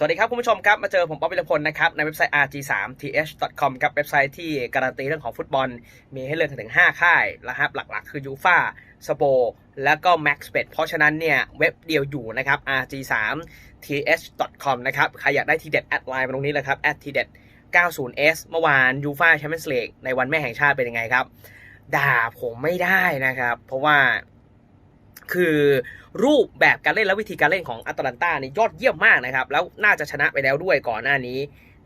สวัสดีครับคุณผู้ชมครับ มาเจอผมป๊อบวิรพลนะครับในเว็บไซต์ rg3th.com ครับเว็บไซต์ที่การันตีเรื่องของฟุตบอล มีให้เลือกถึง 5 ค่ายนะครับหลักๆ คือยูฟาสโปแล้วก็ maxbet เพราะฉะนั้นเนี่ยเว็บเดียวอยู่นะครับ rg3th.com นะครับใครอยากได้ทีเด็ดแอดไลน์มาตรงนี้เลยครับ at ทีเด็ด 90s เมื่อวานยูฟาแชมเปี้ยนส์ลีกในวันแม่แห่งชาติเป็นยังไงครับ ด่าผมไม่ได้นะครับ เพราะว่า คือรูปแบบการเล่นและวิธีการเล่นของอัตแลนตานี่ยอดเยี่ยมมากนะครับ แล้วน่าจะชนะไปแล้วด้วยก่อนหน้านี้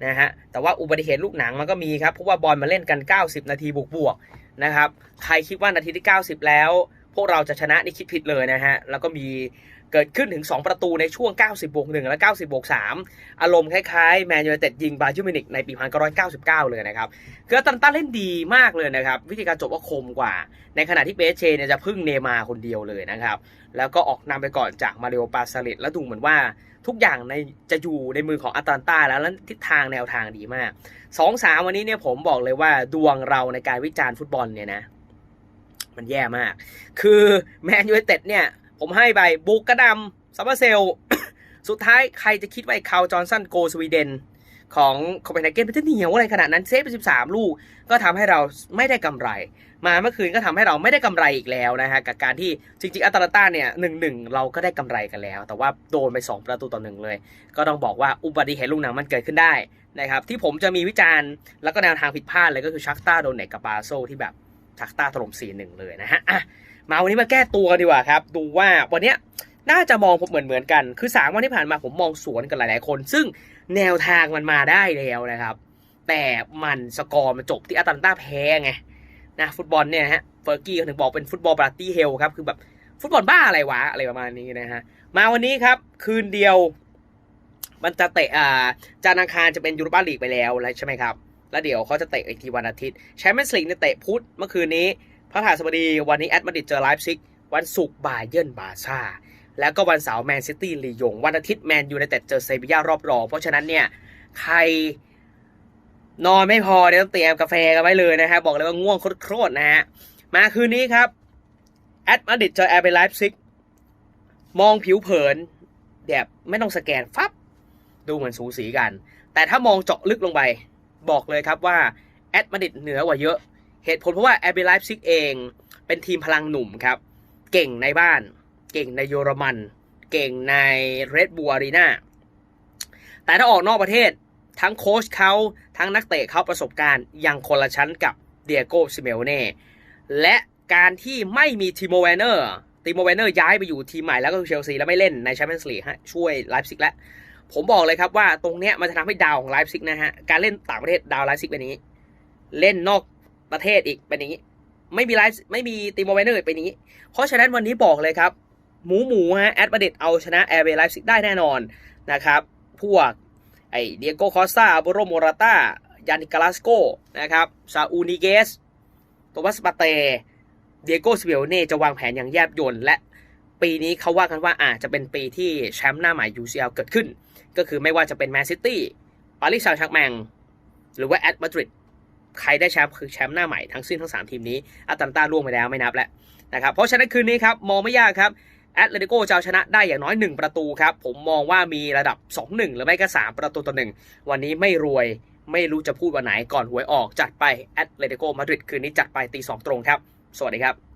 นะฮะแต่ว่าอุบัติเหตุลูกหนังมันก็มีครับเพราะว่าบอลมาเล่นกัน 90 นาทีบวกๆนะครับใครคิดว่านาทีที่ 90 แล้ว พวกเราจะชนะนี่คิดผิดเลยนะฮะแล้วก็มี เกิดขึ้นถึง 2 ประตูในช่วง 90บวก1และ 90บวก3อารมณ์คล้ายๆ แมนยูไนเต็ดยิงบาเยอร์มิวนิกในปี 1999 เลยนะครับคืออัตแลนตาเล่นดีมากเลยนะครับ วิธีการจบก็คมกว่า ในขณะที่เบสเชเนี่ยจะพึ่งเนมาคนเดียวเลยนะครับ แล้วก็ออกนำไปก่อนจากมาริโอปาซาลิดแล้วดูเหมือนว่าทุกอย่างในจะอยู่ในมือของอัตแลนตาแล้วแล้วทิศทางแนวทางดีมากสองสามวันนี้เนี่ยผมบอกเลยว่าดวงเราในการวิจารณ์ฟุตบอลเนี่ยนะ มันแย่มาก คือแมนยูไนเต็ดเนี่ย ผมให้ไปบุกกระดำซัมเมอร์เซลสุดท้ายใครจะคิดว่าไอ้คาวจอห์นสันโกสวีเดนของโคเปนเฮเกนเป็นเหนียวอะไรขนาดนั้นเซฟไป 13 ลูก ก็ทำให้เราไม่ได้กำไร มาเมื่อคืนก็ทำให้เราไม่ได้กำไรอีกแล้วนะฮะ กับการที่จริงๆอัตแลนตาเนี่ยหนึ่งหนึ่งเราก็ได้กำไรกันแล้ว แต่ว่าโดนไป 2 ประตูต่อหนึ่งเลย ก็ต้องบอกว่าอุบัติเหตุลูกหนังมันเกิดขึ้นได้นะครับ ที่ผมจะมีวิจารณ์แล้วก็แนวทางผิดพลาดเลยก็คือชักต้าโดนเนกกับบาโซที่แบบชักต้าถล่ม4 1 เลยนะฮะ มาวันนี้มาแก้ตัวกันดีกว่าครับ ดูว่าวันเนี้ยน่าจะมองผมเหมือนเหมือนกัน คือสามวันที่ผ่านมาผมมองสวนกันหลาย ๆ คน ซึ่งแนวทางมันมาได้แล้วนะครับ แต่มันสกอร์มันจบที่อัตแลนตาแพ้ไงนะฟุตบอลเนี่ยฮะเฟอร์กี้ถึงบอกเป็นฟุตบอลปาร์ตี้เฮลครับ คือแบบฟุตบอลบ้าอะไรวะ อะไรประมาณนี้นะฮะ มาวันนี้ครับ คืนเดียว มันจะเตะอ่าจานอังคารจะเป็นยูโรปาลีกไปแล้วใช่ไหมครับ แล้วเดี๋ยวเขาจะเตะอีกทีวันอาทิตย์แชมเปี้ยนส์ลีกเนี่ยเตะพุธเมื่อคืนนี้ พระหัสบดีวันนี้แอตมาดริดเจอไลฟ์ซิก วันศุกร์บาเยิร์นบาซ่า แล้วก็วันเสาร์แมนซิตี้ลียง วันอาทิตย์แมนยูไนเต็ดเจอเซบีย่ารอบรองเพราะฉะนั้นเนี่ยใครนอนไม่พอเนี่ยต้องเตรียมกาแฟกันไว้เลยนะฮะบบอกเลยว่าง่วงโคตรๆนะฮะมาคืนนี้ครับแอตมาดริดเจอแอร์เบไลฟ์ซิกมองผิวเผินแบบไม่ต้องสแกนฟับดูเหมือนสูสีกัน แต่ถ้ามองเจาะลึกลงไป บอกเลยครับว่าแอตมาดริดเหนือกว่าเยอะ เหตุผลเพราะว่าแอร์เบไลฟ์ซิกเอง เป็นทีมพลังหนุ่มครับ เก่งในบ้าน เก่งในเยอรมัน เก่งในเรดบูอารีนาแต่ถ้าออกนอกประเทศทั้งโค้ชเขาทั้งนักเตะเขาประสบการณ์ยังคนละชั้นกับเดียโก้ซิเมโอเน่และการที่ไม่มีทีโมแวนเนอร์ทีโมแวนเนอร์ย้ายไปอยู่ทีมใหม่แล้วก็คือเชลซีแล้วไม่เล่นในแชมเปี้ยนส์ลีกฮะช่วยไลฟ์ซิกแล้วผมบอกเลยครับว่าตรงเนี้ยมันจะทำให้ดาวของไลฟ์ซิกนะฮะ การเล่นต่างประเทศดาวไลฟ์ซิกเป็นอย่างนี้ เล่นนอก ประเทศอีกเป็นอย่างนี้ ไม่มีไลฟ์ไม่มีตีโมไวเนอร์เป็นอย่างนี้ เพราะฉะนั้นวันนี้บอกเลยครับ หมูหมูฮะแอดมาเดตเอาชนะแอร์เวย์ไลฟ์ซิกได้แน่นอนนะครับ พวกไอเดียโกคอสตาโบโรโมราตายานิกาลาสโกนะครับซาอูนิเกสโตมัสปาเตเดียโกสเวลเน่จะวางแผนอย่างแยบยลและปีนี้เขาว่ากันว่าอาจจะเป็นปีที่แชมป์หน้าใหม่ UCL เกิดขึ้น ก็คือไม่ว่าจะเป็นแมนซิตี้ปารีสแซงต์แชร์แมงหรือว่าแอตมาดริด ใครได้แชมป์คือแชมป์หน้าใหม่ทั้งสิ้นทั้ง 3 ทีมนี้อัตแลนตาล่วงไปแล้วไม่นับแล้วนะครับเพราะฉะนั้นคืนนี้ครับมองไม่ยากครับแอตเลติโกจะเอาชนะได้อย่างน้อย 1 ประตูครับผมมองว่ามีระดับ 2-1 หรือไม่ก็ 3 ประตูต่อหนึ่งวันนี้ไม่รวยไม่รู้จะพูดวันไหนก่อนหวยออกจัดไปแอตเลติโกมาดริดคืนนี้จัดไปตี2ตรงครับ สวัสดีครับ